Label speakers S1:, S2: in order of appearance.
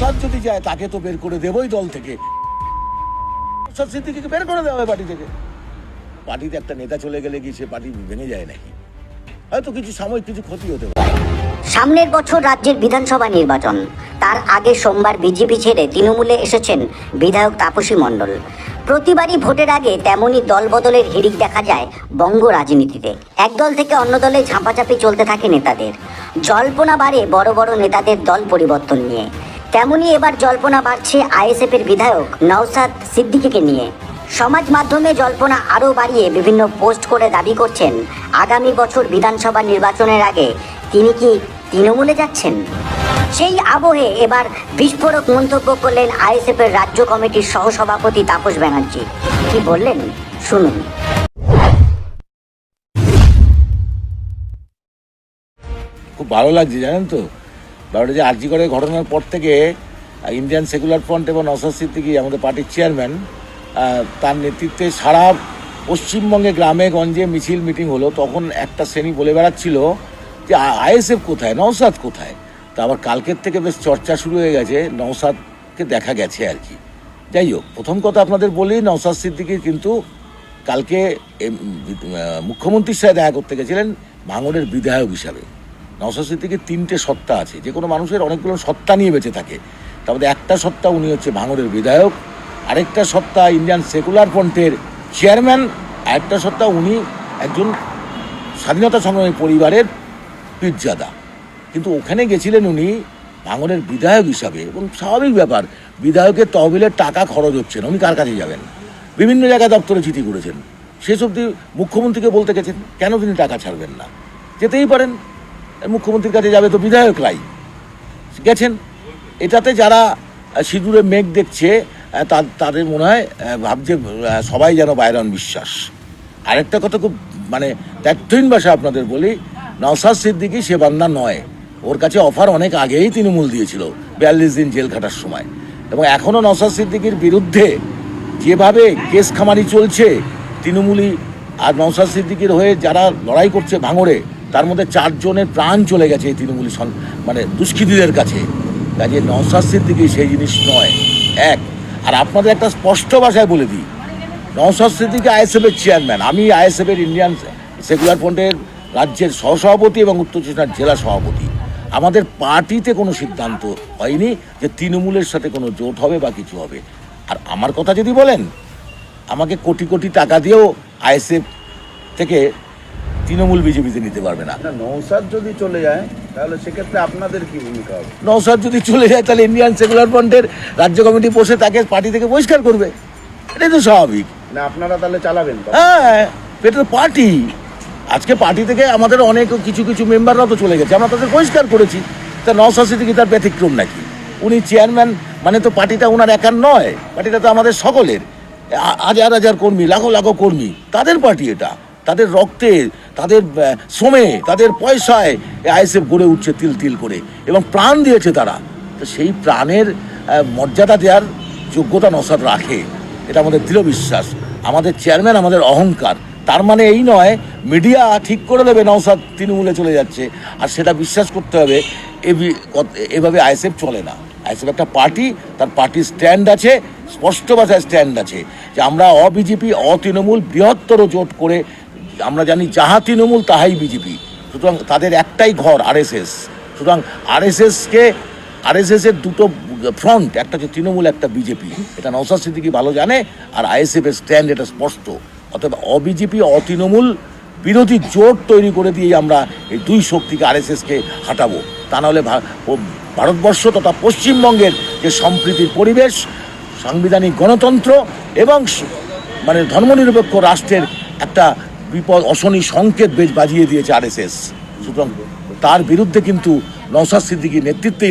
S1: নৌসাদ যদি যায়, তাকে তো বের করে দেবই দল থেকে। সিদ্দিকিকে বের করে দেওয়া হবে পার্টি থেকে। পার্টিতে একটা নেতা চলে গেলে কি সে পার্টি ভেঙে যায় নাকি? হয়তো কিছু সাময়িক কিছু ক্ষতি হতে পারে।
S2: সামনের বছর রাজ্যের বিধানসভা নির্বাচন। তার আগে সোমবার বিজেপি ছেড়ে তৃণমূলে এসেছেন বিধায়ক তাপসী মণ্ডল। প্রতিবারই ভোটের আগে তেমনই দল বদলের হিড়িক দেখা যায় বঙ্গ রাজনীতিতে। এক দল থেকে অন্য দলে ঝাঁপাঝাঁপি চলতে থাকে নেতাদের। জল্পনা বাড়ে বড় বড় নেতাদের দল পরিবর্তন নিয়ে। তেমনি এবার জল্পনা বাড়ছে আইএসএফ এর বিধায়ক নওসাদ সিদ্দিকীকে নিয়ে। সমাজ মাধ্যমে জল্পনা আরও বাড়িয়ে বিভিন্ন পোস্ট করে দাবি করছেন। আগামী বছর বিধানসভা নির্বাচনের আগে তিনি কি তৃণমূলে যাচ্ছেন? সেই আবহে এবার বিস্ফোরক মন্তব্য করলেন আইএসএফ এর রাজ্য কমিটির সহসভাপতি তাপস ব্যানার্জি। কি বললেন? শুনুন।
S1: খুব ভালো লাগছে, জানেন তো? ব্যাপারটা যে আর্জি করে ঘটনার পর থেকে ইন্ডিয়ান সেকুলার ফ্রন্ট এবং নসাদ সিদ্দিকি, আমাদের পার্টির চেয়ারম্যান তার নেতৃত্বে সারা পশ্চিমবঙ্গে গ্রামে গঞ্জে মিছিল মিটিং হলো। তখন একটা শ্রেণি বলে বেড়াচ্ছিল যে আইএসএফ কোথায়? নওসাদ কোথায়? তা আবার কালকের থেকে বেশ চর্চা শুরু হয়ে গেছে নওসাদকে দেখা গেছে আর কি। যাই হোক, প্রথম কথা আপনাদের বলি নওসাদ সিদ্দিকি কিন্তু কালকে মুখ্যমন্ত্রীর সাথে দেখা করতে গেছিলেন ভাঙনের বিধায়ক হিসাবে। নওসাদ সিদ্দিকির তিনটে সত্তা আছে। যে কোনো মানুষের অনেকগুলো সত্তা নিয়ে বেঁচে থাকে। তার মধ্যে একটা সত্তা উনি হচ্ছে ভাঙনের বিধায়ক, আরেকটা সত্তা ইন্ডিয়ান সেকুলার ফ্রন্টের চেয়ারম্যান, আরেকটা সত্তা উনি একজন স্বাধীনতা সংগ্রামী পরিবারের পীরজাদা। কিন্তু ওখানে গেছিলেন উনি ভাঙনের বিধায়ক হিসাবে। এবং স্বাভাবিক ব্যাপার, বিধায়কের তহবিলের টাকা খরচ হচ্ছে না। উনি কার কাছে যাবেন? বিভিন্ন জায়গায় দপ্তরে চিঠি করেছেন। শেষ অবধি মুখ্যমন্ত্রীকে বলতে গেছেন, কেন তিনি টাকা ছাড়বেন না? যেতেই পারেন। মুখ্যমন্ত্রীর কাছে যাবে তো বিধায়করাই গেছেন। এটাতে যারা সিঁদুরে মেঘ দেখছে তাদের মনে হয় ভাবছে সবাই যেন বাইরন বিশ্বাস। আরেকটা কথা খুব মানে ত্যাগহীন ভাষা আপনাদের বলি নওসাদ সিদ্দিকি সে বান্দা নয়। ওর কাছে অফার অনেক আগেই তৃণমূল দিয়েছিল, বিয়াল্লিশ দিন জেল খাটার সময়। এবং এখনও নওসাদ সিদ্দিকির বিরুদ্ধে যেভাবে কেস খামারি চলছে, তৃণমূলই আর নওসাদ সিদ্দিকির হয়ে যারা লড়াই করছে ভাঙড়ে তার মধ্যে চারজনের প্রাণ চলে গেছে এই তৃণমূলী মানে দুষ্কৃতীদের কাছে। কাজে নওসাদ সিদ্দিকি সেই জিনিস নয়। এক, আর আপনাদের একটা স্পষ্ট ভাষায় বলে দিই। নওসাদ সিদ্দিকি আইএসএফ এর চেয়ারম্যান। আমি আইএসএফ এর ইন্ডিয়ান সেকুলার ফ্রন্টের রাজ্যের সহসভাপতি এবং উত্তর চব্বিশ জেলা সভাপতি। আমাদের পার্টিতে কোনো সিদ্ধান্ত হয়নি যে তৃণমূলের সাথে কোনো জোট হবে বা কিছু হবে। আর আমার কথা যদি বলেন, আমাকে কোটি কোটি টাকা দিয়েও আইএসএফ থেকে তৃণমূল বিজেপিতে নিতে পারবে না।
S3: নৌসাদ যদি চলে যায় তাহলে সেক্ষেত্রে আপনাদের কি ভূমিকা হবে?
S1: নওসাদ যদি চলে যায় তাহলে ইন্ডিয়ান সেকুলার ফ্রন্টের রাজ্য কমিটি বসে তাকে পার্টি থেকে বহিষ্কার করবে। এটাই তো স্বাভাবিক।
S3: না আপনারা তাহলে চালাবেন
S1: হ্যাঁ এটা তো পার্টি। আজকে পার্টি থেকে আমাদের অনেক কিছু কিছু মেম্বাররা তো চলে গেছে। আমরা তাদের পরিষ্কার করেছি। তা নশাশি থেকে তার ব্যতিক্রম নাকি? উনি চেয়ারম্যান মানে তো পার্টিটা ওনার একার নয়। পার্টিটা তো আমাদের সকলের। হাজার হাজার কর্মী লাখো লাখো কর্মী। তাদের পার্টি এটা। তাদের রক্তে, তাদের শ্রমে, তাদের পয়সায় আইএসএফ গড়ে উঠছে তিল তিল করে এবং প্রাণ দিয়েছে তারা। তো সেই প্রাণের মর্যাদা দেওয়ার যোগ্যতা নসাদ রাখে। এটা আমাদের দৃঢ় বিশ্বাস। আমাদের চেয়ারম্যান আমাদের অহংকার। তার মানে এই নয়, মিডিয়া ঠিক করে দেবে নওসাদ তৃণমূলে চলে যাচ্ছে। আর সেটা বিশ্বাস করতে হবে এভাবে আইএসএফ চলে না। আইএসএফ একটা পার্টি, তার পার্টির স্ট্যান্ড আছে, স্পষ্ট ভাষায় স্ট্যান্ড আছে যে আমরা অবিজেপি, অতৃণমূল বৃহত্তর জোট করে আমরা জানি যাহা তৃণমূল তাহাই বিজেপি। সুতরাং তাদের একটাই ঘর, আরএসএস। সুতরাং আরএসএসকে আরএসএস এর দুটো ফ্রন্ট একটা হচ্ছে তৃণমূল, একটা বিজেপি। এটা নওসাদ সিদ্দিকি ভালো জানে, আর আইএসএফ এর স্ট্যান্ড এটা স্পষ্ট। অতএব অবিজেপি, অতৃণমূল বিরোধী জোট তৈরি করে দিয়ে আমরা এই দুই শক্তিকে আরএসএসকে হাঁটাবো। তা নাহলে ভারতবর্ষ তথা পশ্চিমবঙ্গের যে সম্প্রীতির পরিবেশ, সাংবিধানিক গণতন্ত্র এবং মানে ধর্মনিরপেক্ষ রাষ্ট্রের একটা বিপদ অশনি সংকেত বেশ বাজিয়ে দিয়েছে আর এস এস সুতরাং তার বিরুদ্ধে কিন্তু নওসাদ সিদ্দিকির নেতৃত্বেই